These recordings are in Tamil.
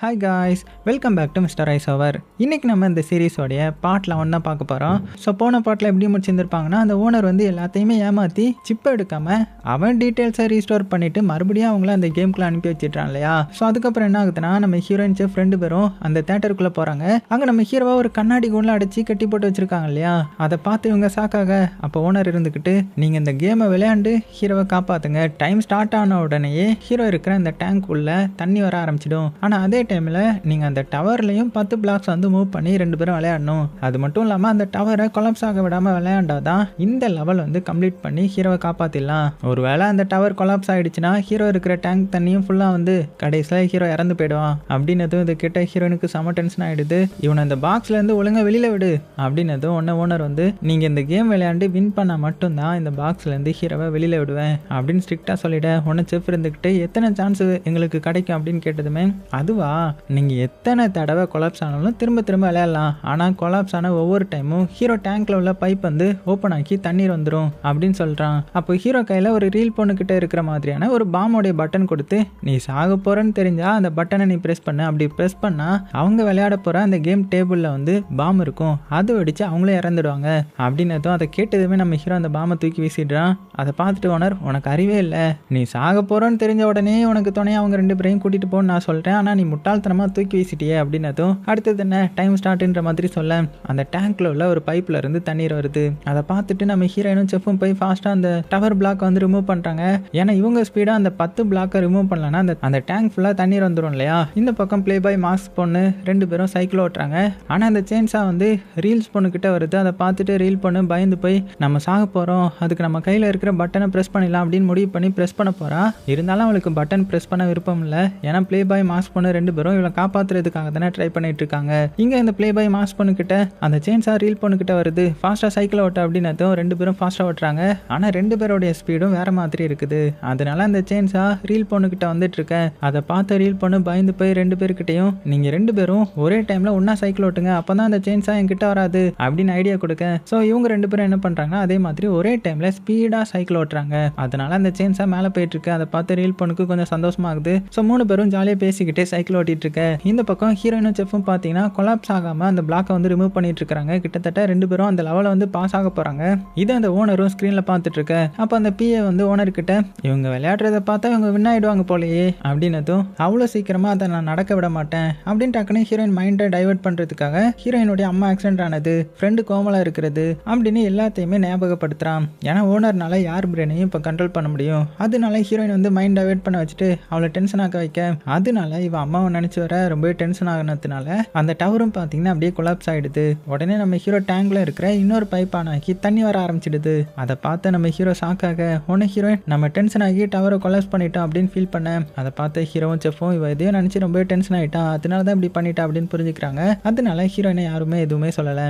Hi guys welcome back to mister ice அவர் இன்றைக்கி நம்ம இந்த சீரிஸோடைய பார்ட்டில் லெவன் தான் பார்க்க போகிறோம் ஸோ போன பாட்டில் எப்படி முடிச்சிருந்துருப்பாங்கன்னா அந்த ஓனர் வந்து எல்லாத்தையுமே ஏமாற்றி சிப்பை எடுக்காமல் அவன் டீட்டெயில்ஸை ரீஸ்டோர் பண்ணிவிட்டு மறுபடியும் அவங்கள அந்த கேம்குள்ளே அனுப்பி வச்சிட்றான் இல்லையா? ஸோ அதுக்கப்புறம் என்ன ஆகுதுன்னா நம்ம ஹீரோயின் செஃப் ரெண்டு பேரும் அந்த தேட்டருக்குள்ளே போகிறாங்க அங்கே நம்ம ஹீரோவை ஒரு கண்ணாடி கூண்டில் அடைச்சி கட்டி போட்டு வச்சுருக்காங்க இல்லையா? அதை பார்த்து இவங்க சாக்காக அப்போ ஓனர் இருந்துக்கிட்டு நீங்கள் இந்த கேமை விளையாண்டு ஹீரோவை காப்பாற்றுங்க டைம் ஸ்டார்ட் ஆன உடனேயே ஹீரோ இருக்கிற அந்த டேங்க் உள்ள தண்ணி வர ஆரம்பிச்சிடும். ஆனால் அதே டைமில் நீங்கள் அந்த டவர்லேயும் பத்து பிளாக்ஸ் வந்து மூவ் பண்ணி ரெண்டு பேரும் விளையாடணும். அது மட்டும் இல்லாமல் அந்த டவரை கொலாப்ஸ் ஆக விடாமல் விளையாண்டாதான் இந்த லெவல் வந்து கம்ப்ளீட் பண்ணி ஹீரோவை காப்பாற்றிடலாம் ஒருவேளை அந்த டவர் கொலாப்ஸ் ஆகிடுச்சுன்னா ஹீரோ இருக்கிற டேங்க் தண்ணியும் ஃபுல்லாக வந்து கடைசியில் ஹீரோ இறந்து போயிடுவான். அப்படின்னதும் இது கிட்ட ஹீரோனுக்கு செம டென்ஷன் ஆகிடுது இவனை அந்த பாக்ஸ்லேருந்து ஒழுங்காக வெளியில் விடு. அப்படின்னதும் ஒன்று ஓனர் வந்து நீங்கள் இந்த கேம் விளையாண்டு வின் பண்ணால் மட்டும்தான் இந்த பாக்ஸ்லேருந்து ஹீரோவை வெளியில் விடுவேன். அப்படின்னு ஸ்ட்ரிக்டாக சொல்லிட ஒன்று செஃப் இருந்துக்கிட்டு எத்தனை சான்ஸ் எங்களுக்கு கிடைக்கும்? அப்படின்னு கேட்டதுமே அதுவா? நீங்கள் எத்தனை தடவை கொலாப்ஸ் ஆனாலும் திரும்ப திரும்ப விளையாடலாம். ஆனால் கொலாப்ஸ் ஆன ஒவ்வொரு டைமும் ஹீரோ டேங்க்ல உள்ள பைப் வந்து ஓப்பன் ஆக்கி தண்ணீர் வந்துடும் அப்படின்னு சொல்கிறான் அப்போ ஹீரோ கையில் ஒரு ரீல் பொண்ணுக்கிட்ட இருக்கிற மாதிரியான ஒரு பாமோடைய பட்டன் கொடுத்து நீ சாக போகிறன்னு தெரிஞ்சா அந்த பட்டனை நீ ப்ரெஸ் பண்ணு. அப்படி ப்ரெஸ் பண்ணால் அவங்க விளையாட போகிற அந்த கேம் டேபிளில் வந்து பாம் இருக்கும். அது வெடிச்சு அவங்களே இறந்துடுவாங்க. அப்படின்னதும் அதை கேட்டதுமே நம்ம ஹீரோ அந்த பாமை தூக்கி வீசிடுறான். அதை பார்த்துட்டு ஓனர் உனக்கு அறிவே இல்லை. நீ சாக போகிறோன்னு தெரிஞ்ச உடனே உனக்கு துணையை அவங்க ரெண்டு பேரையும் கூட்டிகிட்டு போன்னு நான் சொல்கிறேன் ஆனால் நீ முட்டா முட்டாள்தனமாக தூக்கி வீசிட்டியே அப்படின்னதும் அடுத்தது என்ன? டைம் ஸ்டார்ட்ன்ற மாதிரி சொல்ல அந்த டேங்க்ல உள்ள ஒரு பைப்ல இருந்து தண்ணீர் வருது. அதை பார்த்துட்டு நம்ம ஹீரோயினும் செஃப்பும் போய் ஃபாஸ்ட்டாக அந்த டவர் பிளாக் வந்து ரிமூவ் பண்ணுறாங்க ஏன்னா இவங்க ஸ்பீடாக அந்த பத்து பிளாக்கை ரிமூவ் பண்ணலன்னா அந்த அந்த டேங்க் ஃபுல்லாக தண்ணீர் வந்துடும் இல்லையா? இந்த பக்கம் ப்ளே பாய் மாஸ்க் பொண்ணு ரெண்டு பேரும் சைக்கிள் ஓட்டுறாங்க. ஆனால் அந்த சேன்ஸாக வந்து ரீல்ஸ் பொண்ணுக்கிட்ட வருது. அதை பார்த்துட்டு ரீல் பொண்ணு பயந்து போய் நம்ம சாக போகிறோம் அதுக்கு நம்ம கையில் இருக்கிற பட்டனை ப்ரெஸ் பண்ணிடலாம் அப்படின்னு முடிவு பண்ணி ப்ரெஸ் பண்ண போகிறா இருந்தாலும் அவளுக்கு பட்டன் ப்ரெஸ் பண்ண விருப்பம் இல்லை. ஏன்னா ப்ளே பாய் மாஸ்க் பொண்ணு ரெண்டு பேரும் இவளை காப்பாற்றுறதுக்காக தானே ட்ரை பண்ணிட்டு இருக்காங்க இங்கே இந்த ப்ளே பாய் மாஸ் பொண்ணுக்கிட்ட அந்த சேன்ஸாக ரீல் பொண்ணுக்கிட்ட வருது. ஃபாஸ்ட்டாக சைக்கிள் ஓட்ட அப்படின்னதும் ரெண்டு பேரும் ஃபாஸ்ட்டாக ஓட்டுறாங்க. ஆனால் ரெண்டு பேருடைய ஸ்பீடும் வேற மாதிரி இருக்குது. அதனால அந்த சேன்ஸாக ரீல் பொண்ணுக்கிட்ட வந்துட்டு இருக்கேன் அதை பார்த்து ரீல் பொண்ணு பயந்து போய் ரெண்டு பேர்கிட்டையும் நீங்கள் ரெண்டு பேரும் ஒரே டைமில் ஒன்றா சைக்கிள் ஓட்டுங்க. அப்போ தான் அந்த சேன்ஸாக என்கிட்ட வராது. அப்படின்னு ஐடியா கொடுக்க ஸோ இவங்க ரெண்டு பேரும் என்ன பண்ணுறாங்கன்னா அதே மாதிரி ஒரே டைமில் ஸ்பீடாக சைக்கிள் ஓட்டுறாங்க. அதனால அந்த சேன்ஸாக மேலே போயிட்டு இருக்கு அதை பார்த்து ரீல் பொண்ணுக்கு கொஞ்சம் சந்தோஷமாகுது. ஸோ மூணு பேரும் ஜாலியாக பேசிக்கிட்டே சைக்கிள் ஓட்டிட்டு இருக்கேன் இந்த பக்கம் ஹீரோயினும் செஃப்பும் பார்த்தீங்கன்னா கொலாப்ஸ் ஆகாமல் அந்த பிளாக்கை வந்து ரிமூவ் பண்ணிட்டு இருக்காங்க கிட்டத்தட்ட ரெண்டு பேரும் அந்த லெவலில் வந்து பாஸ் ஆக போகிறாங்க இதை அந்த ஓனரும் ஸ்க்ரீனில் பார்த்துட்டு இருக்க அப்போ அந்த பிஏ வந்து ஓனர் கிட்ட இவங்க விளையாடுறத பார்த்தா இவங்க வின் ஆயிடுவாங்க போலயே. அப்படின்னதும் அவ்வளோ சீக்கிரமாக அதை நான் நடக்க விட மாட்டேன். அப்படின்னு டக்குன்னு ஹீரோயின் மைண்டை டைவர்ட் பண்ணுறதுக்காக ஹீரோயினுடைய அம்மா ஆக்சிடென்ட் ஆனது ஃப்ரெண்டு கோமலா இருக்கிறது அப்படின்னு எல்லாத்தையுமே ஞாபகப்படுத்துகிறான் ஏன்னா ஓனர்னால யார் பிரெயினையும் இப்போ கண்ட்ரோல் பண்ண முடியும். அதனால ஹீரோயின் வந்து மைண்ட் டைவர்ட் பண்ண வச்சுட்டு அவளை டென்ஷன் ஆக்க வைக்க. அதனால இவ அம்மாவை நினச்சி வர ரொம்பவே டென்ஷன் ஆகினதுனால அந்த டவரும் பார்த்தீங்கன்னா அப்படியே கொலாப்ஸ் ஆகிடுது உடனே நம்ம ஹீரோ டேங்கில் இருக்கிற இன்னொரு பைப் ஆகி தண்ணி வர ஆரம்பிச்சிடுது. அதை பார்த்து நம்ம ஹீரோ ஷாக்காக உடனே ஹீரோயின் நம்ம டென்ஷன் ஆகி டவரை கொலாப்ஸ் பண்ணிட்டோம் அப்படின்னு ஃபீல் பண்ணேன் அதை பார்த்து ஹீரோவும் செஃபும் இவ எதையும் நினச்சி ரொம்பவே டென்ஷன் ஆகிட்டான் அதனால தான் இப்படி பண்ணிட்டா அப்படின்னு புரிஞ்சுக்கிறாங்க. அதனால ஹீரோயினை யாருமே எதுவுமே சொல்லலை.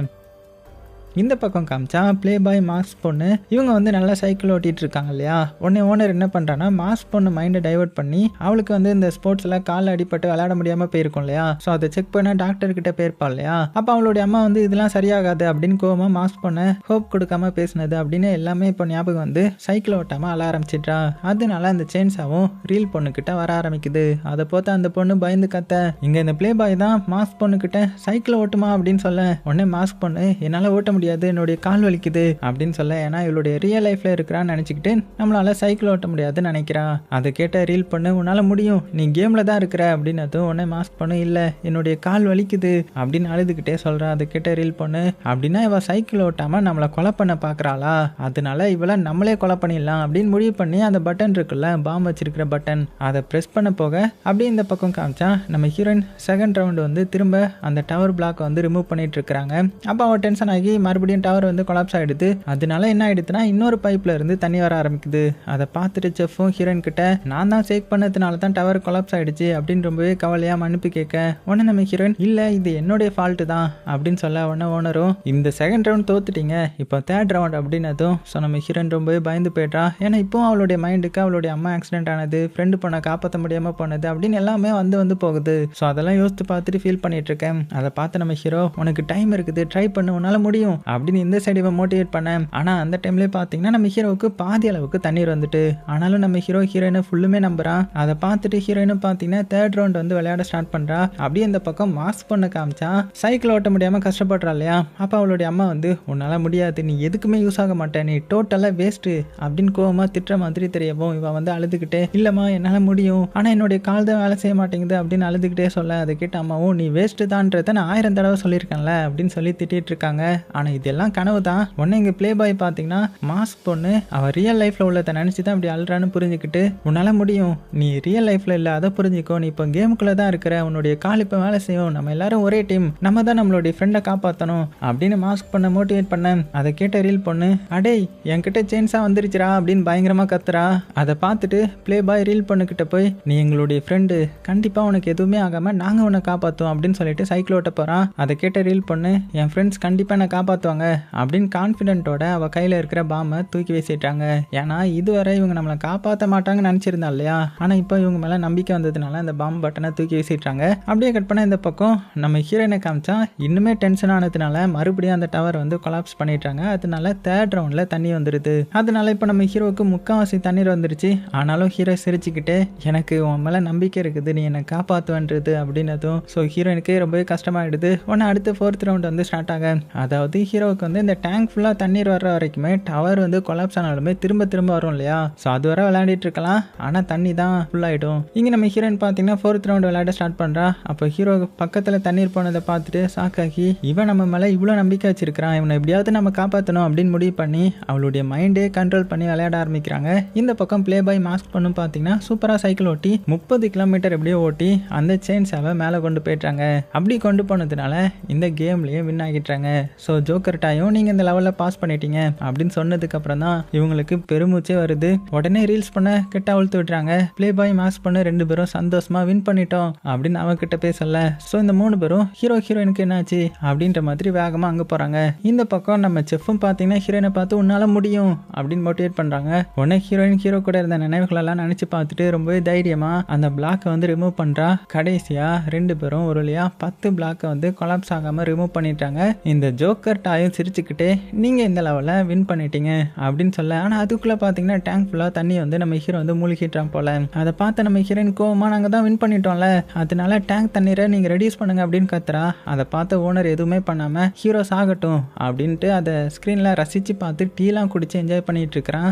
இந்த பக்கம் காமிச்சா ப்ளே பாய் மாஸ்க் பொண்ணு. இவங்க வந்து நல்லா சைக்கிள் ஓட்டிட்டு இருக்காங்க இல்லையா? உடனே ஓனர் என்ன பண்ணுறான்னா மாஸ்க் பொண்ணு மைண்டை டைவர்ட் பண்ணி அவளுக்கு வந்து இந்த ஸ்போர்ட்ஸில் காலில் அடிபட்டு விளையாட முடியாமல் போயிருக்கும் இல்லையா? ஸோ அதை செக் பண்ண டாக்டர் கிட்ட போயிருப்பா இல்லையா? அப்போ அவளுடைய அம்மா வந்து இதெல்லாம் சரியாகாது அப்படின்னு கோவமாக மாஸ்க் பொண்ணு ஹோப் கொடுக்காம பேசினது அப்படின்னு எல்லாமே இப்போ ஞாபகம் வந்து சைக்கிள் ஓட்டாமல் அழ ஆரம்பிச்சிட்டா அதனால அந்த சேன்ஸாவும் ரீல் பொண்ணுக்கிட்ட வர ஆரம்பிக்குது. அதை பார்த்து அந்த பொண்ணு பயந்து கத்த இங்கே இந்த ப்ளே பாய் தான் மாஸ்க் பொண்ணுக்கிட்ட சைக்கிள் ஓட்டுமா? அப்படின்னு சொல்ல உடனே மாஸ்க் பொண்ணு என்னால் ஓட்ட முடியாது என்னுடைய கால் வலிக்குது அப்படின்னு சொல்ல ஏன்னா இவளுடைய ரியல் லைஃப்ல இருக்கிறான்னு நினச்சிக்கிட்டு நம்மளால சைக்கிள் ஓட்ட முடியாதுன்னு நினைக்கிறா. அதை கேட்ட ரீல் பண்ணு உன்னால முடியும். நீ கேம்ல தான் இருக்கிற. அப்படின்னதும் உடனே மாஸ்க் பண்ணு இல்லை. என்னுடைய கால் வலிக்குது. அப்படின்னு அழுதுகிட்டே சொல்கிறா அதை கேட்ட ரீல் பண்ணு அப்படின்னா இவ சைக்கிள் ஓட்டாம நம்மளை கொலை பண்ண பாக்குறாளா? அதனால இவளை நம்மளே கொலை பண்ணிடலாம். அப்படின்னு முடிவு பண்ணி அந்த பட்டன் இருக்குல்ல பாம் வச்சிருக்கிற பட்டன் அதை ப்ரெஸ் பண்ண போக அப்படியே இந்த பக்கம் காமிச்சா நம்ம ஹீரோயின் செகண்ட் ரவுண்டு வந்து திரும்ப அந்த டவர் பிளாக் வந்து ரிமூவ் பண்ணிட்டு இருக்கிறாங்க. அப்போ அவள் டென்ஷன் ஆகி மறுபடியும் டவர் வந்து கொலாப்ஸ் ஆகிடுது அதனால என்ன ஆயிடுதுன்னா இன்னொரு பைப்பில் இருந்து தண்ணி வர ஆரம்பிக்குது. அதை பார்த்துட்டு செஃப்பும் ஹீரோன் கிட்ட நான் தான் சேக் பண்ணதுனால தான் டவர் கொலாப்ஸ் ஆகிடுச்சு அப்படின்னு ரொம்பவே கவலையாக மன்னிப்பு கேட்க உடனே நம்ம ஹீரோயின் இல்லை இது என்னுடைய ஃபால்ட்டு தான் அப்படின்னு சொல்ல உடனே ஓனரும் இந்த செகண்ட் ரவுண்ட் தோத்துட்டீங்க. இப்போ தேர்ட் ரவுண்ட் அப்படின்னதும் ஸோ நம்ம ஹீரோயின் ரொம்பவே பயந்து போயிட்டா ஏன்னா இப்போ அவளுடைய மைண்டுக்கு அவளுடைய அம்மா ஆக்சிடென்ட் ஆனது ஃப்ரெண்டு பொண்ணை காப்பாற்ற முடியாமல் போனது அப்படின்னு எல்லாமே வந்து வந்து போகுது. ஸோ அதெல்லாம் யோசித்து பார்த்துட்டு ஃபீல் பண்ணிட்டு இருக்கேன். அதை பார்த்து நம்ம ஹீரோ உனக்கு டைம் இருக்குது ட்ரை பண்ண. உன்னால் முடியும். அப்படின்னு இந்த சைடு இவன் மோட்டிவேட் பண்ணேன் ஆனால் அந்த டைம்லேயே பார்த்தீங்கன்னா நம்ம ஹீரோவுக்கு பாதி அளவுக்கு தண்ணீர் வந்துட்டு. ஆனாலும் நம்ம ஹீரோ ஹீரோயினை ஃபுல்லுமே நம்புறான் அதை பார்த்துட்டு ஹீரோயினும் பார்த்தீங்கன்னா தேர்ட் ரவுண்ட் வந்து விளையாட ஸ்டார்ட் பண்ணுறா அப்படியே இந்த பக்கம் மாஸ்க் பண்ண காமிச்சா சைக்கிள் ஓட்ட முடியாமல் கஷ்டப்படுறா இல்லையா? அப்போ அவளுடைய அம்மா வந்து உன்னால் முடியாது. நீ எதுக்குமே யூஸ் ஆக மாட்டேன். நீ டோட்டலாக வேஸ்ட்டு அப்படின்னு கோவமாக திட்டுற மாதிரி தெரியவும் இவன் வந்து அழுதுகிட்டே இல்லைம்மா என்னால் முடியும். ஆனால் என்னுடைய கால் தான் வேலை செய்ய மாட்டேங்குது. அப்படின்னு அழுதுகிட்டே சொல்ல அதை கேட்ட அம்மாவும் நீ வேஸ்ட்டு தான்றதை நான் ஆயிரம் தடவை சொல்லியிருக்கேன்ல. அப்படின்னு சொல்லி திட்டிகிட்டு இருக்காங்க. ஆனால் ஆனால் இதெல்லாம் கனவு தான் உடனே இங்கே ப்ளே பாய் பார்த்தீங்கன்னா மாஸ்க் பொண்ணு அவள் ரியல் லைஃப்பில் உள்ளதை நினச்சி தான் இப்படி அழுறான்னு புரிஞ்சுக்கிட்டு உன்னால் முடியும். நீ ரியல் லைஃப்பில் இல்லை அதை புரிஞ்சுக்கோ. நீ இப்போ கேமுக்குள்ளே தான் இருக்கிற உன்னுடைய கால் இப்போ வேலை செய்யும். நம்ம எல்லாரும் ஒரே டீம் நம்ம தான் நம்மளுடைய ஃப்ரெண்டை காப்பாற்றணும் அப்படின்னு மாஸ்க் பண்ண மோட்டிவேட் பண்ண அதை கேட்ட ரீல் பொண்ணு அடே என்கிட்ட சேன்ஸாக வந்துருச்சுடா அப்படின்னு பயங்கரமாக கத்துறா. அதை பார்த்துட்டு ப்ளே பாய் ரீல் பொண்ணுக்கிட்ட போய் நீ எங்களுடைய ஃப்ரெண்டு கண்டிப்பாக உனக்கு எதுவுமே ஆகாமல் நாங்கள் உன்னை காப்பாற்றுவோம் அப்படின்னு சொல்லிட்டு சைக்கிள் ஓட்ட போறான். அதை கேட்ட ரீல் பொண்ணு என் ஃப்ரெண்ட்ஸ் கண்டிப்பா என்னை காப்பாற்றுவாங்க அப்படின்னு கான்ஃபிடென்ட்டோட அவள் கையில் இருக்கிற பாமை தூக்கி வீசிட்டாங்க. ஏன்னா இதுவரை இவங்க நம்மளை காப்பாற்ற மாட்டாங்கன்னு நினச்சிருந்தா இல்லையா? ஆனால் இப்போ இவங்க மேலே நம்பிக்கை வந்ததுனால அந்த பாம் பட்டனை தூக்கி வீசிட்டாங்க. அப்படியே கட் பண்ண இந்த பக்கம் நம்ம ஹீரோயினை காமிச்சா இன்னுமே டென்ஷன் ஆனதுனால மறுபடியும் அந்த டவர் வந்து கொலாப்ஸ் பண்ணிட்டாங்க. அதனால தேர்ட் ரவுண்டில் தண்ணி வந்துடுது அதனால இப்போ நம்ம ஹீரோவுக்கு முக்கால்வாசி தண்ணீர் வந்துருச்சு. ஆனாலும் ஹீரோ சிரிச்சுக்கிட்டே எனக்கு உன் மேலே நம்பிக்கை இருக்குது. நீ என்னை காப்பாற்றுவேன்றது அப்படின்னதும் ஸோ ஹீரோயினுக்கு ரொம்பவே கஷ்டமாயிடுது. உடனே அடுத்து ஃபோர்த் ரவுண்ட் வந்து ஸ்டார்ட் ஆக. அதாவது ஹீரோவுக்கு வந்து இந்த டேங்க் ஃபுல்லாக தண்ணீர் வர்ற வரைக்குமே டவர் வந்து கொலாப்ஸ் ஆனாலுமே திரும்ப திரும்ப வரும் இல்லையா? ஸோ அது வரை விளையாடிட்டு இருக்கலாம். ஆனால் தண்ணி தான் ஃபுல் ஆகிடும் இங்கே நம்ம ஹீரோயின் பார்த்தீங்கன்னா ஃபோர்த் ரவுண்ட் விளையாட ஸ்டார்ட் பண்ணுறா அப்போ ஹீரோ பக்கத்தில் தண்ணீர் போனதை பார்த்துட்டு சாக்காக்கி இவன் நம்ம மேலே இவ்வளோ நம்பிக்கை வச்சிருக்கிறான். இவனை எப்படியாவது நம்ம காப்பாற்றணும் அப்படின்னு முடிவு பண்ணி அவளுடைய மைண்டே கண்ட்ரோல் பண்ணி விளையாட ஆரம்பிக்கிறாங்க. இந்த பக்கம் ப்ளே பாய் மாஸ்க் பண்ணும் பார்த்தீங்கன்னா சூப்பராக சைக்கிள் ஓட்டி முப்பது கிலோமீட்டர் எப்படியோ ஓட்டி அந்த செயின்ஸாவை மேலே கொண்டு போயிட்டாங்க அப்படி கொண்டு போனதுனால இந்த கேம்லேயே வின் ஆகிட்டாங்க ஸோ ஜோ ஜோக்கர்ட்டாயும் நீங்கள் இந்த லெவலில் பாஸ் பண்ணிட்டீங்க. அப்படின்னு சொன்னதுக்கப்புறம் தான் இவங்களுக்கு பெருமூச்சே வருது. உடனே ரீல்ஸ் பண்ண கிட்ட அவுழ்த்து விட்டுறாங்க. ப்ளே பாய் மாஸ் பண்ண ரெண்டு பேரும் சந்தோஷமா வின் பண்ணிட்டோம். அப்படின்னு அவகிட்ட கிட்ட ஸோ இந்த மூணு பேரும் ஹீரோ ஹீரோயினுக்கு என்னாச்சு? அப்படின்ற மாதிரி வேகமாக அங்க போறாங்க. இந்த பக்கம் நம்ம செஃப்பும் பார்த்தீங்கன்னா ஹீரோயினை பார்த்து உன்னால முடியும் அப்படின்னு மோட்டிவேட் பண்றாங்க. உடனே ஹீரோயின் ஹீரோ கூட இருந்த நினைவுகளெல்லாம் நினச்சி பார்த்துட்டு ரொம்பவே தைரியமாக அந்த பிளாக்கை வந்து ரிமூவ் பண்றா. கடைசியாக ரெண்டு பேரும் ஒரு வழியா பத்து பிளாக்கை வந்து கொலாப்ஸ் ஆகாமல் ரிமூவ் பண்ணிட்டாங்க. இந்த ஜோக்கர் டாயும் சிரிச்சுக்கிட்டே நீங்கள் இந்த லெவலில் வின் பண்ணிட்டீங்க அப்படின்னு சொல்ல ஆனால் அதுக்குள்ளே பார்த்தீங்கன்னா டேங்க் ஃபுல்லாக தண்ணி வந்து நம்ம ஹீரோ வந்து மூழ்கிட்டான் போல. அதை பார்த்து நம்ம ஹீரோயின் கோவமாக நாங்கள் தான் வின் பண்ணிட்டோம்ல அதனால டேங்க் தண்ணீரை நீங்கள் ரெடியூஸ் பண்ணுங்க அப்படின்னு கத்துறா. அதை பார்த்த ஓனர் எதுவுமே பண்ணாமல் ஹீரோ சாகட்டும் அப்படின்ட்டு அதை ஸ்க்ரீனில் ரசித்து பார்த்து டீலாம் குடிச்சு என்ஜாய் பண்ணிகிட்டு இருக்கிறான்.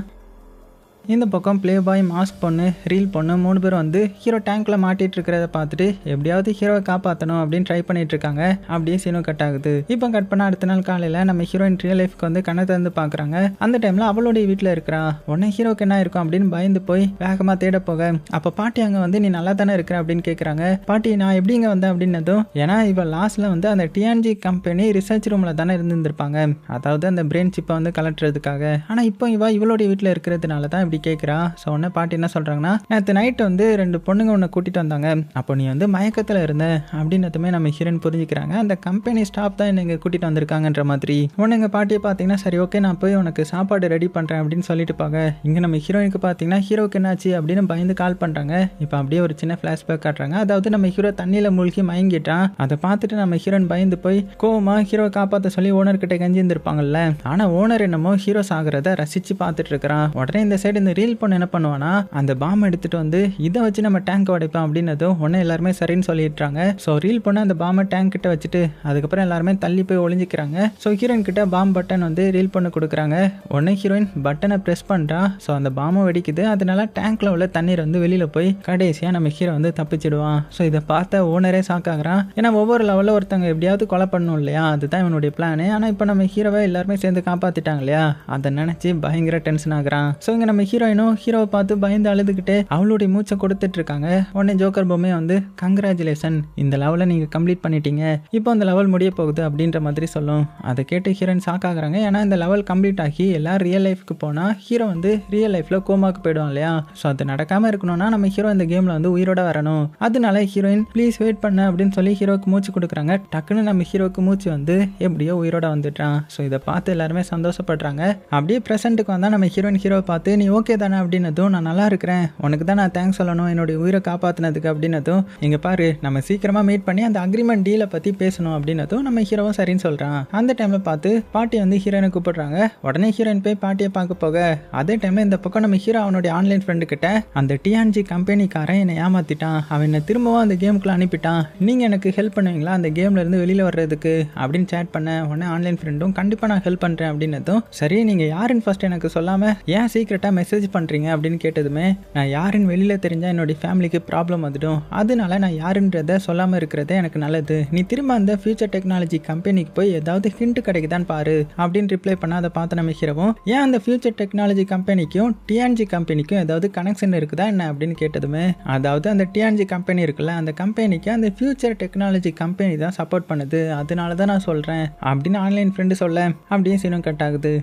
இந்த பக்கம் ப்ளே பாய் மாஸ்க் பொண்ணு ரீல் பொண்ணு மூணு பேரும் வந்து ஹீரோ டேங்க்ல மாட்டிட்டு இருக்கிறத பார்த்துட்டு எப்படியாவது ஹீரோவை காப்பாற்றணும் அப்படின்னு ட்ரை பண்ணிட்டு இருக்காங்க அப்படியே சீனும் கட் ஆகுது. இப்போ கட் பண்ண அடுத்த நாள் காலையில் நம்ம ஹீரோயின் ரியல் லைஃப்க்கு வந்து கண்ணை திறந்து பார்க்குறாங்க. அந்த டைமில் அவளுடைய வீட்டில் இருக்கிறா. உடனே ஹீரோக்கு என்ன இருக்கும் அப்படின்னு பயந்து போய் வேகமாக தேட போக அப்போ பாட்டி அங்கே வந்து நீ நல்லா தானே இருக்கிற? அப்படின்னு கேட்குறாங்க பாட்டி நான் எப்படி இங்கே வந்தேன்? அப்படின்னதும் ஏன்னா இவள் லாஸ்ட்டில் வந்து அந்த டிஎன்ஜி கம்பெனி ரிசர்ச் ரூமில் தானே இருந்திருப்பாங்க அதாவது அந்த பிரெயின் சிப்பை வந்து கலட்டுறதுக்காக ஆனால் இப்போ இவ இவளுடைய வீட்டில் இருக்கிறதுனால தான் இப்படி கேட்குறா ஸோ உடனே பாட்டி என்ன சொல்கிறாங்கன்னா நேற்று நைட்டு வந்து ரெண்டு பொண்ணுங்க உன்னை கூட்டிகிட்டு வந்தாங்க. அப்போ நீ வந்து மயக்கத்தில் இருந்த. அப்படின்னதுமே நம்ம ஹீரோயின் புரிஞ்சுக்கிறாங்க. அந்த கம்பெனி ஸ்டாஃப் தான் என்னை இங்கே கூட்டிகிட்டு வந்திருக்காங்கன்ற மாதிரி. உடனே எங்கள் பாட்டியை பார்த்தீங்கன்னா சரி ஓகே நான் போய் உனக்கு சாப்பாடு ரெடி பண்ணுறேன் அப்படின்னு சொல்லிட்டு பாங்க இங்கே நம்ம ஹீரோயினுக்கு பார்த்தீங்கன்னா ஹீரோக்கு என்னாச்சு? அப்படின்னு பயந்து கால் பண்ணுறாங்க இப்போ அப்படியே ஒரு சின்ன ஃப்ளாஷ்பேக் காட்டுறாங்க. அதாவது நம்ம ஹீரோ தண்ணியில் மூழ்கி மயங்கிட்டான். அதை பார்த்துட்டு நம்ம ஹீரோயின் பயந்து போய் கோவமா ஹீரோவை காப்பாற்ற சொல்லி ஓனர் கிட்ட கஞ்சி இருந்திருப்பாங்கல்ல ஆனால் ஓனர் என்னமோ ஹீரோ சாகிறத ரசிச்சு பார்த்துட்டு இருக்கிறான். உடனே இந்த சைடு இந்த ரீல் பொண்ணு என்ன பண்ணுவானா அந்த பாம் எடுத்துட்டு வந்து இதை வச்சு நம்ம டேங்க் உடைப்போம் அப்படின்னதும் உடனே எல்லாருமே சரின்னு சொல்லிடுறாங்க. ஸோ ரீல் பொண்ணு அந்த பாம்பை டேங்க் கிட்ட வச்சுட்டு அதுக்கப்புறம் எல்லாருமே தள்ளி போய் ஒளிஞ்சிக்கிறாங்க. ஸோ ஹீரோயின் கிட்ட பாம் பட்டன் வந்து ரீல் பண்ண கொடுக்குறாங்க. உடனே ஹீரோயின் பட்டனை ப்ரெஸ் பண்ணுறா ஸோ அந்த பாம்பை வெடிக்குது. அதனால டேங்க்ல உள்ள தண்ணீர் வந்து வெளியில போய் கடைசியாக நம்ம ஹீரோ வந்து தப்பிச்சிடுவான். ஸோ இதை பார்த்த ஓனரே சாக்காகிறான் ஏன்னா ஒவ்வொரு லெவலில் ஒருத்தவங்க எப்படியாவது கொலை பண்ணணும் இல்லையா? அதுதான் இவனுடைய பிளானு ஆனால் இப்போ நம்ம ஹீரோவை எல்லாருமே சேர்ந்து காப்பாத்திட்டாங்க இல்லையா? அதை நினச்சி பயங்கர டென்ஷன் ஆகுறான். ஸோ இங்கே நம்ம ஹீரோ ஹீரோயினும் ஹீரோவை பார்த்து பயந்து அழுதுகிட்டு அவளுடைய மூச்சை கொடுத்துட்டு இருக்காங்க உடனே ஜோக்கர் பொம்மையை வந்து கங்க்ராச்சுலேஷன் இந்த லெவலில் நீங்கள் கம்ப்ளீட் பண்ணிட்டீங்க. இப்போ அந்த லெவல் முடிய போகுது அப்படின்ற மாதிரி சொல்லும். அதை கேட்டு ஹீரோயின் ஷாக் ஆகுறாங்க. ஏன்னா இந்த லெவல் கம்ப்ளீட் ஆகி எல்லாம் ரியல் லைஃப்க்கு போனால் ஹீரோ வந்து ரியல் லைஃப்பில் கோமாக்கு போயிடும் இல்லையா? ஸோ அது நடக்காமல் இருக்கணும்னா நம்ம ஹீரோ இந்த கேமில் வந்து உயிரோட வரணும். அதனால ஹீரோயின் ப்ளீஸ் வெயிட் பண்ண அப்படின்னு சொல்லி ஹீரோக்கு மூச்சு கொடுக்குறாங்க. டக்குன்னு நம்ம ஹீரோக்கு மூச்சு வந்து எப்படியோ உயிரோட வந்துட்டான் ஸோ இதை பார்த்து எல்லாருமே சந்தோஷப்படுறாங்க. அப்படியே ப்ரெசென்ட்டுக்கு வந்தால் நம்ம ஹீரோயின் ஹீரோ பார்த்து நீ ஓகே தானே அப்படின்னதும் நான் நல்லா இருக்கிறேன். உனக்கு தான் நான் தேங்க்ஸ் சொல்லணும். என்னுடைய உயிரை காப்பாற்றினதுக்கு அப்படின்னதும் இங்கே பாரு நம்ம சீக்கிரமாக மீட் பண்ணி அந்த அக்ரிமெண்ட் டீலை பற்றி பேசணும் அப்படின்னதும் நம்ம ஹீரோவும் சரின்னு சொல்கிறான் அந்த டைமில் பார்த்து பாட்டி வந்து ஹீரோயினை கூப்பிடுறாங்க. உடனே ஹீரோயின் போய் பாட்டியை பார்க்க போக. அதே டைமில் இந்த பக்கம் நம்ம ஹீரோ அவனுடைய ஆன்லைன் ஃப்ரெண்டு கிட்ட அந்த டிஎன்ஜி கம்பெனிக்காரன் என்னை ஏமாத்திட்டான். அவன் என்னை திரும்பவும் அந்த கேமுக்குள்ள அனுப்பிட்டான். நீங்கள் எனக்கு ஹெல்ப் பண்ணுவீங்களா? அந்த கேம்ல இருந்து வெளியில் வர்றதுக்கு அப்படின்னு சேட் பண்ண உடனே ஆன்லைன் ஃப்ரெண்டும் கண்டிப்பாக நான் ஹெல்ப் பண்ணுறேன் அப்படின்னதும் சரி நீங்கள் யாருன்னு ஃபர்ஸ்ட் எனக்கு சொல்லாமல் ஏன் சீக்கிரட்டாக மெசேஜ் மெசேஜ் பண்ணுறீங்க அப்படின்னு கேட்டதுமே நான் யாருன்னு வெளியில் தெரிஞ்சால் என்னுடைய ஃபேமிலிக்கு ப்ராப்ளம் வந்துடும். அதனால நான் யாருன்றதை சொல்லாமல் இருக்கிறதே எனக்கு நல்லது. நீ திரும்ப அந்த ஃபியூச்சர் டெக்னாலஜி கம்பெனிக்கு போய் ஏதாவது ஹிண்ட் கிடைக்குதான்னு பாரு அப்படின்னு ரிப்ளை பண்ண அதை பார்த்து நம்ம ஹீரோவும் ஏன் அந்த ஃபியூச்சர் டெக்னாலஜி கம்பெனிக்கும் டிஎன்ஜி கம்பெனிக்கும் ஏதாவது கனெக்ஷன் இருக்குதா என்ன? அப்படின்னு கேட்டதுமே அதாவது அந்த டிஎன்ஜி கம்பெனி இருக்குல்ல அந்த கம்பெனிக்கு அந்த ஃபியூச்சர் டெக்னாலஜி கம்பெனி தான் சப்போர்ட் பண்ணுது. அதனால தான் நான் சொல்கிறேன் அப்படின்னு ஆன்லைன் ஃப்ரெண்டு சொல்ல அப்படியே சீனும் கட் ஆகுது.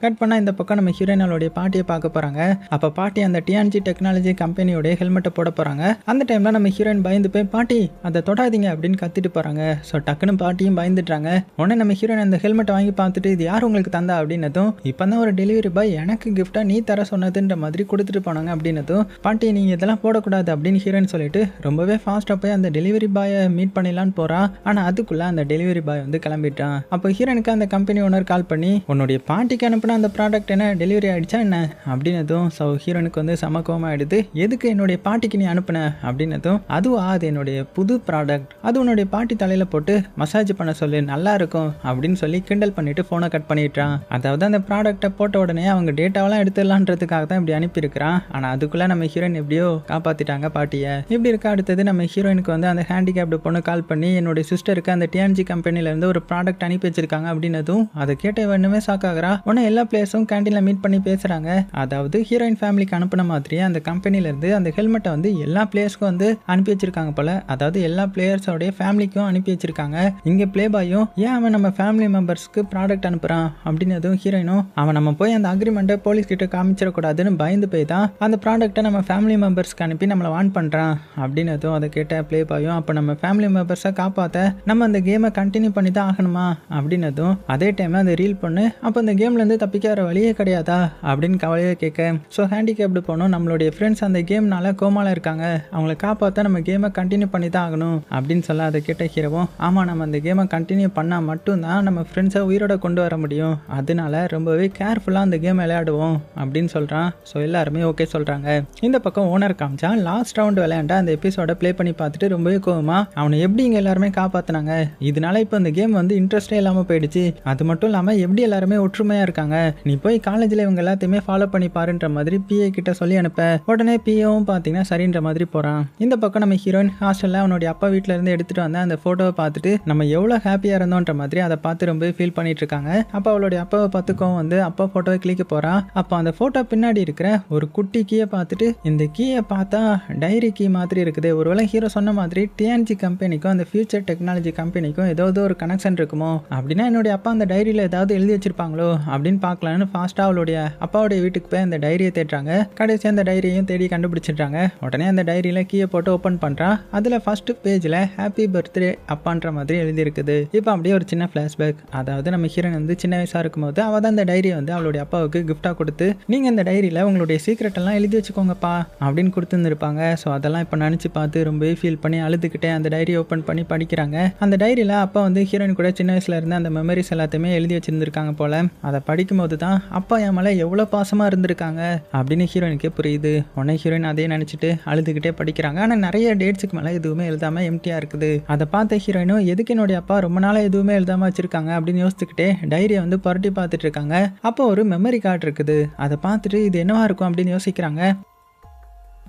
கட் பண்ணால் இந்த பக்கம் நம்ம ஹீரோயினாலுடைய பாட்டியை பார்க்க போகிறாங்க அப்போ பாட்டி அந்த டிஎன்ஜி டெக்னாலஜி கம்பெனியோடைய ஹெல்மெட்டை போட போகிறாங்க அந்த டைமில் நம்ம ஹீரோயின் பயந்து போய் பாட்டி அதை தொடாதீங்க அப்படின்னு கத்திட்டு போகிறாங்க ஸோ டக்குன்னு பாட்டியும் பயந்துட்டாங்க உடனே நம்ம ஹீரோயின் அந்த ஹெல்மெட்டை வாங்கி பார்த்துட்டு இது யார் உங்களுக்கு தந்தா? அப்படின்னதும் இப்போ தான் ஒரு டெலிவரி பாய் எனக்கு கிஃப்டாக நீ தர சொன்னதுன்ற மாதிரி கொடுத்துட்டு போனாங்க அப்படின்னதும் பாட்டி நீங்கள் இதெல்லாம் போடக்கூடாது அப்படின்னு ஹீரோயின் சொல்லிட்டு ரொம்பவே ஃபாஸ்ட்டாக போய் அந்த டெலிவரி பாயை மீட் பண்ணிடலான்னு போகிறான் ஆனால் அதுக்குள்ளே அந்த டெலிவரி பாய் வந்து கிளம்பிட்டான். அப்போ ஹீரோனுக்கு அந்த கம்பெனி ஓனர் கால் பண்ணி உன்னுடைய பாட்டிக்கு அப்புறம் அந்த ப்ராடக்ட் என்ன டெலிவரி ஆகிடுச்சா என்ன? அப்படின்னதும் ஸோ ஹீரோனுக்கு வந்து சமக்கமாக ஆகிடுது எதுக்கு என்னுடைய பாட்டிக்கு நீ அனுப்புன? அப்படின்னதும் அதுவா அது என்னுடைய புது ப்ராடக்ட் அது உன்னுடைய பாட்டி தலையில் போட்டு மசாஜ் பண்ண சொல்லு நல்லா இருக்கும் அப்படின்னு சொல்லி கிண்டல் பண்ணிட்டு ஃபோனை கட் பண்ணிட்டான் அதாவது அந்த ப்ராடக்ட்டை போட்ட உடனே அவங்க டேட்டாவெல்லாம் எடுத்துடலான்றதுக்காக தான் இப்படி அனுப்பியிருக்கிறான். ஆனால் அதுக்குள்ளே நம்ம ஹீரோயின் எப்படியோ காப்பாற்றிட்டாங்க பாட்டியை. இப்படி இருக்கா அடுத்தது? நம்ம ஹீரோயினுக்கு வந்து அந்த ஹேண்டிகேப்டு பொண்ணு கால் பண்ணி என்னுடைய சிஸ்டருக்கு அந்த டிஎன்ஜி கம்பெனிலேருந்து ஒரு ப்ராடக்ட் அனுப்பி வச்சிருக்காங்க அப்படின்னதும் அதை கேட்ட வேணுமே சாக்காகிறா. உடனே எல்லா பிளேயர்ஸும் கேண்டீனில் மீட் பண்ணி பேசுகிறாங்க அதாவது ஹீரோயின் ஃபேமிலிக்கு அனுப்பின மாதிரியே அந்த கம்பெனிலேருந்து அந்த ஹெல்மெட்டை வந்து எல்லா பிளேயர்ஸ்க்கும் வந்து அனுப்பி வச்சிருக்காங்க போல. அதாவது எல்லா பிளேயர்ஸோடைய ஃபேமிலிக்கும் அனுப்பி வச்சிருக்காங்க. இங்கே ப்ளே பாயும் ஏன் அவன் நம்ம ஃபேமிலி மெம்பர்ஸ்க்கு ப்ராடக்ட் அனுப்புகிறான் அப்படின்னதும் ஹீரோயினும் அவன் நம்ம போய் அந்த அக்ரிமெண்ட்டை போலீஸ் கிட்ட காமிச்சிடக்கூடாதுன்னு பயந்து போய் தான் அந்த ப்ராடக்ட்டை நம்ம ஃபேமிலி மெம்பர்ஸ்க்கு அனுப்பி நம்மளை வான் பண்ணுறான் அப்படின்னதும் அதை கேட்ட ப்ளே பாயும் அப்போ நம்ம ஃபேமிலி மெம்பர்ஸை காப்பாற்ற நம்ம அந்த கேமை கண்டினியூ பண்ணி தான் ஆகணுமா? அப்படின்னதும் அதே டைமில் அந்த ரீல் பண்ணு அப்போ அந்த கேம்லேருந்து தப்பிக்க வர வழியே கிடையாதா? அப்படின்னு கவலையை கேட்க ஸோ ஹேண்டிகேப்டு போனோம் நம்மளுடைய ஃப்ரெண்ட்ஸ் அந்த கேம்னால கோமால இருக்காங்க. அவங்கள காப்பாற்ற நம்ம கேமை கண்டினியூ பண்ணி தான் ஆகணும். அப்படின்னு சொல்ல அதை கேட்ட ஹீரோவும் ஆமாம் நம்ம அந்த கேமை கண்டினியூ பண்ணால் மட்டும்தான் நம்ம ஃப்ரெண்ட்ஸை உயிரோட கொண்டு வர முடியும். அதனால ரொம்பவே கேர்ஃபுல்லாக அந்த கேம் விளையாடுவோம். அப்படின்னு சொல்கிறான் ஸோ எல்லாருமே ஓகே சொல்கிறாங்க இந்த பக்கம் ஓனர் காமிச்சா லாஸ்ட் ரவுண்ட் விளையாண்டா அந்த எபிசோட ப்ளே பண்ணி பார்த்துட்டு ரொம்பவே கோவமா அவனை எப்படி இங்கே எல்லாருமே காப்பாற்றினாங்க இதனால இப்போ இந்த கேம் வந்து இன்ட்ரெஸ்டே இல்லாமல் போயிடுச்சு. அது மட்டும் இல்லாமல் எப்படி எல்லாருமே ஒற்றுமையாக இருக்காங்க? நீ போய் காலேஜில் இவங்க எல்லாத்தையுமே ஃபாலோ பண்ணி பாருன்ற மாதிரி பிஏ கிட்ட சொல்லி அனுப்ப. உடனே பிஏவும் பார்த்தீங்கன்னா சரின்ற மாதிரி போகிறான் இந்த பக்கம் நம்ம ஹீரோயின் ஹாஸ்டலில் அவனுடைய அப்பா வீட்டில் இருந்து எடுத்துகிட்டு வந்த அந்த ஃபோட்டோவை பார்த்துட்டு நம்ம எவ்வளோ ஹாப்பியாக இருந்தோன்ற மாதிரி அதை பார்த்து ரொம்ப ஃபீல் பண்ணிட்டு இருக்காங்க. அப்போ அவளுடைய அப்பாவை பார்த்துக்கவும் வந்து அப்பா ஃபோட்டோவை கிளிக்க போகிறான் அப்போ அந்த ஃபோட்டோ பின்னாடி இருக்கிற ஒரு குட்டி கீயை பார்த்துட்டு இந்த கீயை பார்த்தா டைரி கீ மாதிரி இருக்குது. ஒருவேளை ஹீரோ சொன்ன மாதிரி டிஎன்ஜி கம்பெனிக்கும் அந்த ஃபியூச்சர் டெக்னாலஜி கம்பெனிக்கும் ஏதாவது ஒரு கனெக்ஷன் இருக்குமோ? அப்படின்னா என்னுடைய அப்பா அந்த டைரியில் ஏதாவது எழுதி வச்சிருப்பாங்களோ? அப்படின்னு பார்க்கலான்னு ஃபாஸ்ட்டாக அவளுடைய அப்பாவுடைய வீட்டுக்கு போய் அந்த டைரியை தேடுறாங்க. கடைசி அந்த டைரியையும் தேடி கண்டுபிடிச்சிடுறாங்க. உடனே அந்த டைரியில் கீயை போட்டு ஓப்பன் பண்ணுறான் அதில் ஃபஸ்ட்டு பேஜில் ஹாப்பி பர்த்டே அப்பான்ற மாதிரி எழுதியிருக்குது. இப்போ அப்படியே ஒரு சின்ன ஃப்ளாஷ்பேக் அதாவது நம்ம ஹீரன் வந்து சின்ன வயசாக இருக்கும்போது அவள் தான் அந்த டைரியை வந்து அவளுடைய அப்பாவுக்கு கிஃப்டாக கொடுத்து நீங்கள் இந்த டைரியில் உங்களுடைய சீக்ரெட் எல்லாம் எழுதி வச்சுக்கோங்கப்பா அப்படின்னு கொடுத்துருந்துருப்பாங்க. ஸோ அதெல்லாம் இப்போ நினச்சி பார்த்து ரொம்பவே ஃபீல் பண்ணி அழுதுகிட்டே அந்த டைரியை ஓப்பன் பண்ணி படிக்கிறாங்க. அந்த டைரியில் அப்பா வந்து ஹீரோயின் கூட சின்ன வயசில் இருந்து அந்த மெமரிஸ் எல்லாத்தையுமே எழுதி வச்சுருந்துருக்காங்க போல். அதை படிக்கும்போது தான் அப்பா என் மேலே எவ்வளோ பாசமாக இருந்திருக்காங்க? அப்படின்னு ஹீரோயினுக்கே புரியுது. உடனே ஹீரோயின் அதே நினச்சிட்டு அழுதுகிட்டே படிக்கிறாங்க. ஆனால் நிறைய டேட்ஸுக்கு மேலே எதுவுமே எழுதாமல் எம்டியாக இருக்குது. அதை பார்த்த ஹீரோயினும் எதுக்கு என்னுடைய அப்பா ரொம்ப நாளாக எதுவுமே எழுதாமல் வச்சிருக்காங்க? அப்படின்னு யோசிச்சுக்கிட்டே டைரியை வந்து புரட்டி பார்த்துட்டு இருக்காங்க. அப்போ ஒரு மெமரி கார்டு இருக்குது. அதை பார்த்துட்டு இது என்னவா இருக்கும் அப்படின்னு யோசிக்கிறாங்க.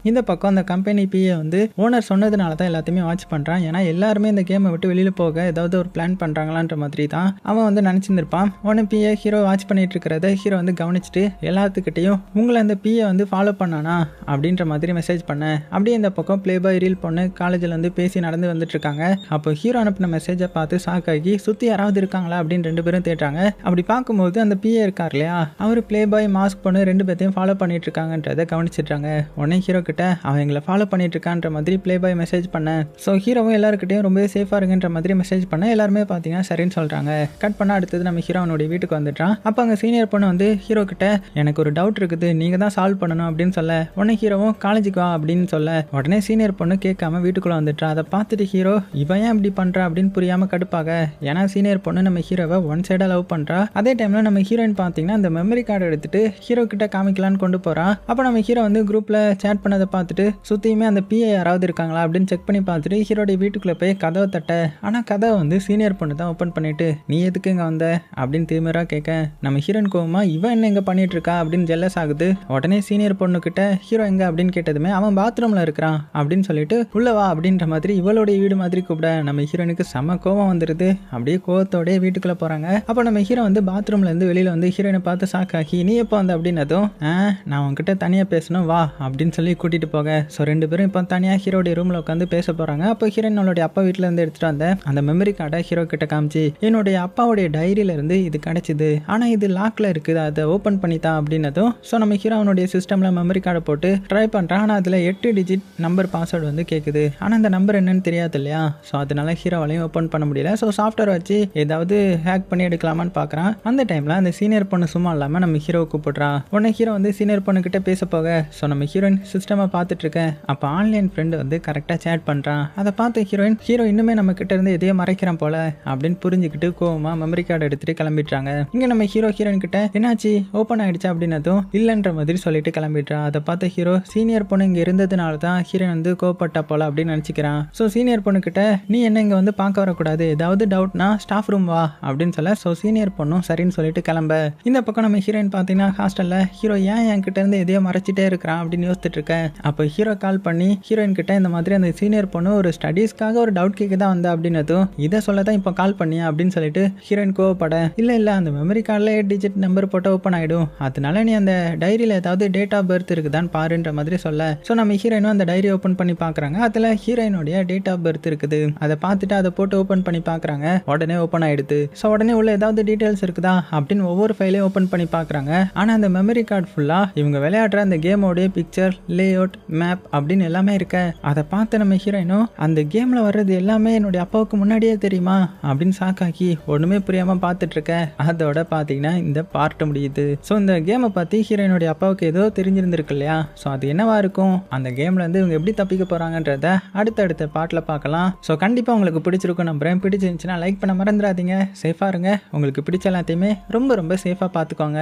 இந்த பக்கம் அந்த கம்பெனி பிஏ வந்து ஓனர் சொன்னதுனால தான் எல்லாத்தையுமே வாட்ச் பண்ணுறான் ஏன்னா எல்லாருமே இந்த கேமை விட்டு வெளியில் போக ஏதாவது ஒரு பிளான் பண்ணுறாங்களான்ற மாதிரி தான் அவன் வந்து நினச்சிருந்துருப்பான். உடனே பிஏ ஹீரோ வாட்ச் பண்ணிட்டு இருக்கிறத ஹீரோ வந்து கவனிச்சுட்டு எல்லாத்துக்கிட்டையும் உங்களை அந்த பிஏ வந்து ஃபாலோ பண்ணானா அப்படின்ற மாதிரி மெசேஜ் பண்ணேன் அப்படியே இந்த பக்கம் ப்ளே பாய் ரீல் பொண்ணு காலேஜில் வந்து பேசி நடந்து வந்துட்டு இருக்காங்க. அப்போ ஹீரோ அனுப்பின மெசேஜை பார்த்து ஷாக்காகி சுற்றி யாராவது இருக்காங்களா? அப்படின்னு ரெண்டு பேரும் தேடுறாங்க. அப்படி பார்க்கும்போது அந்த பிஏ இருக்கார் இல்லையா? அவர் ப்ளே பாய் மாஸ்க் பொண்ணு ரெண்டு பேர்த்தையும் ஃபாலோ பண்ணிட்டு இருக்காங்கன்றதை கவனிச்சிடுறாங்க. உடனே ஹீரோ கிட்ட கிட்ட அவன் எங்களை ஃபாலோ பண்ணிட்டு இருக்கான்ற மாதிரி ப்ளே பாய் மெசேஜ் பண்ணேன். ஸோ ஹீரோவும் எல்லாருக்கிட்டையும் ரொம்பவே சேஃபாக இருக்குன்ற மாதிரி மெசேஜ் பண்ண எல்லாருமே பார்த்தீங்கன்னா சரின்னு சொல்கிறாங்க கட் பண்ண அடுத்தது நம்ம ஹீரோ அவனுடைய வீட்டுக்கு வந்துட்டான் அப்போ அங்கே சீனியர் பொண்ணு வந்து ஹீரோ கிட்ட எனக்கு ஒரு டவுட் இருக்குது. நீங்கள் தான் சால்வ் பண்ணணும் அப்படின்னு சொல்ல. உடனே ஹீரோவும் காலேஜுக்கு வா அப்படின்னு சொல்ல. உடனே சீனியர் பொண்ணு கேட்காம வீட்டுக்குள்ளே வந்துட்டான் அதை பார்த்துட்டு ஹீரோ இவன் ஏன் இப்படி பண்ணுறா அப்படின்னு புரியாமல் கடுப்பாக. ஏன்னா சீனியர் பொண்ணு நம்ம ஹீரோவை ஒன் சைடாக லவ் பண்ணுறா அதே டைமில் நம்ம ஹீரோயின் பார்த்தீங்கன்னா அந்த மெமரி கார்டு எடுத்துட்டு ஹீரோ கிட்ட காமிக்கலான்னு கொண்டு போகிறான் அப்போ நம்ம ஹீரோ வந்து குரூப்பில் சேட் பண்ணதை பார்த்துட்டு சுற்றியுமே அந்த பிஏ யாராவது இருக்காங்களா அப்படின்னு செக் பண்ணி பார்த்துட்டு ஹீரோடைய வீட்டுக்குள்ளே போய் கதவை தட்ட ஆனால் கதவை வந்து சீனியர் பொண்ணு தான் ஓப்பன் பண்ணிட்டு நீ எதுக்கு இங்கே வந்த? அப்படின்னு திமிராக கேட்க நம்ம ஹீரோயின் கோவமா இவன் என்ன இங்கே பண்ணிட்டு இருக்கா? அப்படின்னு ஜெல்லஸ் ஆகுது. உடனே சீனியர் பொண்ணுக்கிட்ட ஹீரோ எங்க? அப்படின்னு கேட்டதுமே அவன் பாத்ரூமில் இருக்கிறான் அப்படின்னு சொல்லிட்டு உள்ளவா அப்படின்ற மாதிரி இவளுடைய வீடு மாதிரி கூப்பிட நம்ம ஹீரோனுக்கு செம கோவம் வந்துடுது அப்படியே கோவத்தோடய வீட்டுக்குள்ளே போகிறாங்க அப்போ நம்ம ஹீரோ வந்து பாத்ரூம்லேருந்து வெளியில் வந்து ஹீரோயினை பார்த்து சாக்காகி நீ எப்போ வந்த? அப்படின்னதும் நான் உன்கிட்ட தனியாக பேசணும் வா அப்படின்னு சொல்லி கூட்டிகிட்டு போக. ஸோ ரெண்டு பேரும் இப்போ தனியாக ஹீரோடைய ரூமில் உட்காந்து பேச போகிறாங்க அப்போ ஹீரோயின் அவளுடைய அப்பா வீட்டில் இருந்து எடுத்துகிட்டு வந்த அந்த மெமரி கார்டை ஹீரோ கிட்ட காமிச்சு என்னுடைய அப்பாவுடைய டைரியில இருந்து இது கிடைச்சிது. ஆனால் இது லாக்ல இருக்குது. அதை ஓப்பன் பண்ணித்தான் அப்படின்னதும் ஸோ நம்ம ஹீரோ அவனுடைய சிஸ்டமில் மெமரி கார்டை போட்டு ட்ரை பண்ணுறான் ஆனால் அதில் எட்டு டிஜிட் நம்பர் பாஸ்வேர்டு வந்து கேட்குது ஆனால் அந்த நம்பர் என்னன்னு தெரியாது இல்லையா? ஸோ அதனால ஹீரோவாலையும் ஓப்பன் பண்ண முடியல. ஸோ சாஃப்ட்வேர் வச்சு ஏதாவது ஹேக் பண்ணி எடுக்கலாமான்னு பார்க்குறான் அந்த டைமில் அந்த சீனியர் பொண்ணு சும்மா இல்லாமல் நம்ம ஹீரோ கூப்பிடுறான் உடனே ஹீரோ வந்து சீனியர் பொண்ணு கிட்ட பேச போக. ஸோ நம்ம ஹீரோயின் சிஸ்டம் பார்த்துட்டு இருக்கேன் அப்போ ஆன்லைன் ஃப்ரெண்டு வந்து கரெக்டாக சேட் பண்ணுறான் அதை பார்த்து ஹீரோயின் ஹீரோ இன்னுமே நம்ம கிட்ட இருந்து எதையோ மறைக்கிறான் போல அப்படின்னு புரிஞ்சுக்கிட்டு கோவமாக மெமரி கார்டு எடுத்துட்டு கிளம்பிடுறாங்க. இங்கே நம்ம ஹீரோ ஹீரோயின் கிட்ட என்னாச்சு? ஓப்பன் ஆகிடுச்சா அப்படின்னதும் இல்லைன்ற மாதிரி சொல்லிட்டு கிளம்பிடுறான். அதை பார்த்த ஹீரோ சீனியர் பொண்ணு இங்கே இருந்ததுனால தான் ஹீரோயின் வந்து கோவப்பட்டா போல அப்படின்னு நினச்சிக்கிறான். ஸோ சீனியர் பொண்ணு கிட்ட நீ என்ன இங்கே வந்து பார்க்க வரக்கூடாது? ஏதாவது டவுட்னா ஸ்டாஃப் ரூம் வா அப்படின்னு சொல்ல ஸோ சீனியர் பொண்ணும் சரின்னு சொல்லிட்டு கிளம்ப. இந்த பக்கம் நம்ம ஹீரோயின் பார்த்தீங்கன்னா ஹாஸ்டலில் ஹீரோ ஏன் என்கிட்ட இருந்து எதையோ மறைச்சிட்டே இருக்கிறான்? அப்படின்னு யோசிச்சுட்டு இருக்கேன் அப்போ ஹீரோ கால் பண்ணி ஹீரோயின் கிட்ட இந்த மாதிரி அந்த சீனியர் பொண்ணு ஒரு ஸ்டடீஸ்க்காக ஒரு டவுட் கேட்க தான் வந்தா அப்படின்னதும் இதை சொல்ல தான் இப்போ கால் பண்ணியா? அப்படின்னு சொல்லிட்டு ஹீரோயின் கோவப்பட இல்லை இல்லை அந்த மெமரி கார்டில் எயிட் டிஜிட் நம்பர் போட்டு ஓப்பன் ஆகிடும் அதனால நீ அந்த டைரியில் ஏதாவது டேட் ஆஃப் பர்த் இருக்குதான்னு பாருன்ற மாதிரி சொல்ல. ஸோ நம்ம ஹீரோயினும் அந்த டைரி ஓப்பன் பண்ணி பார்க்குறாங்க அதில் ஹீரோயினுடைய டேட் ஆஃப் பர்த் இருக்குது. அதை பார்த்துட்டு அதை போட்டு ஓப்பன் பண்ணி பார்க்குறாங்க உடனே ஓப்பன் ஆகிடுது ஸோ உடனே உள்ள ஏதாவது டீட்டெயில்ஸ் இருக்குதா? அப்படின்னு ஒவ்வொரு ஃபைலையும் ஓப்பன் பண்ணி பார்க்குறாங்க ஆனால் அந்த மெமரி கார்டு ஃபுல்லாக இவங்க விளையாடுற அந்த கேமோடைய பிக்சர் லே அவுட் மேப் அப்படின்னு எல்லாமே இருக்க. அதை பார்த்து நம்ம ஹீரோயினும் அந்த கேமில் வர்றது எல்லாமே என்னுடைய அப்பாவுக்கு முன்னாடியே தெரியுமா? அப்படின்னு சாக்காக்கி ஒன்றுமே புரியாமல் பார்த்துட்டு இருக்க. அதோட பார்த்தீங்கன்னா இந்த பார்ட் முடியுது. ஸோ இந்த கேமை பற்றி ஹீரோயினுடைய அப்பாவுக்கு ஏதோ தெரிஞ்சிருந்திருக்கு இல்லையா? ஸோ அது என்னவா இருக்கும்? அந்த கேம்ல இருந்து இவங்க எப்படி தப்பிக்க போகிறாங்கன்றத அடுத்தடுத்த பாட்டில் பார்க்கலாம். ஸோ கண்டிப்பாக உங்களுக்கு பிடிச்சிருக்கும் நம்புறேன். பிடிச்சிருந்துச்சுன்னா லைக் பண்ண மறந்துடாதீங்க. சேஃபாக இருங்க. உங்களுக்கு பிடிச்ச எல்லாத்தையுமே ரொம்ப ரொம்ப சேஃபாக பார்த்துக்கோங்க.